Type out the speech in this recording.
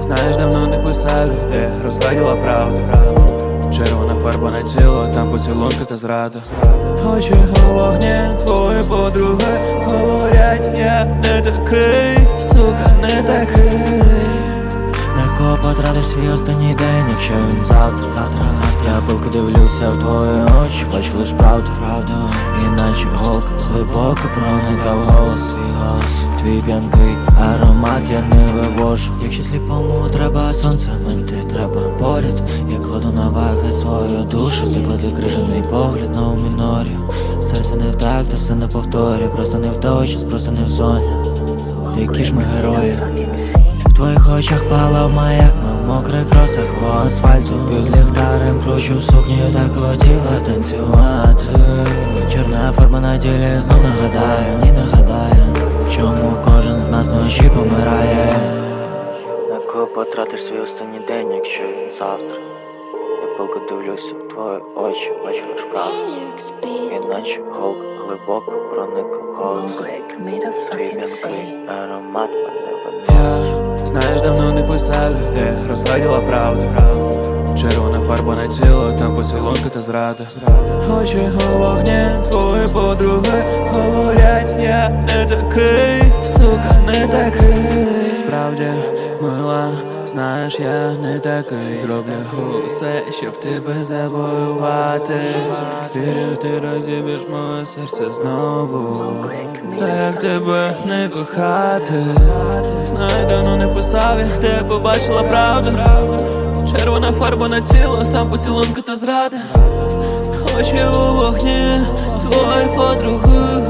Знаєш, давно не писав, де розгладіла правду. Червона фарба на тіло, там поцілунки та зрада. Очі вогні, твої подруги говорять, я не такий, сука. На потратиш свій останній день, якщо він завтра, завтра, завтра. Я пилки дивлюся в твої очі, бачу лиш правду, правду. Іначе голка глибоко проникав голос, свій голос Твій п'янкий аромат я не вивожу. Якщо сліпому треба сонце, менти треба поряд. Я кладу на ваги свою душу, ти клади крижаний погляд на мінорі. Серце не в такт, все не повторює, просто не в той час, просто не в зоні. Ти які ж ми герої твоїх очах палав маяк, ми в мокрих кросах по асфальту. Під ліхтарем кручу сукню, так хотіла танцювати. Чорна фарба на тілі знов нагадає, ні нагадає Чому кожен з нас вночі помирає. На кого потратиш свій останній день, якщо він завтра? Я пилко дивлюся в твої очі, бачу лиш правду. Іначе голк глибоко проник голос. Твій п'янкий аромат мене Я, знаєш, давно не писав, де розгладіла правду. Червона фарба на тіло, там поцілунки та зрада. Очі у вогні, твої подруги говорять, я не такий, сука, не такий. Справді, мила, знаєш, я не такий. Зроблю усе, щоб тебе завоювати. Вірю, ти розіб'єш моє серце знову. Та як тебе не кохати? Знаю, давно не писав, я де побачила правду. Червона фарба на тіло, там поцілунки та зради. Очі у вогні, твої подруги